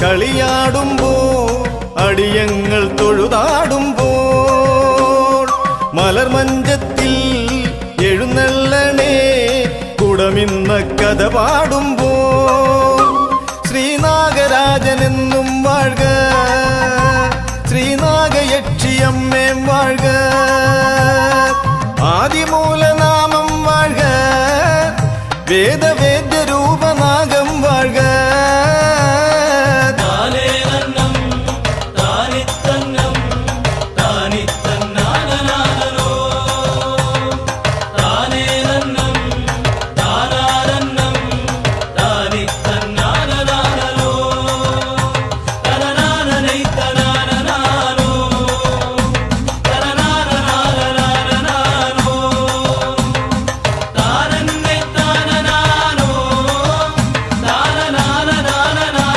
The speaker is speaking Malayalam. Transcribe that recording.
കളിയാടുമ്പോ അടിയങ്ങൾ തൊഴുതാടുമ്പോൾ മലർമഞ്ചത്തിൽ എഴുന്നള്ളണേ കുടമിന്ന കഥ പാടുമ്പോ ശ്രീനാഗരാജനെന്നും വാഴ്ക ശ്രീനാഗയക്ഷിയമ്മേ വാഴ്ക ആദിമൂലനാമം വാഴ്ക വേദവേ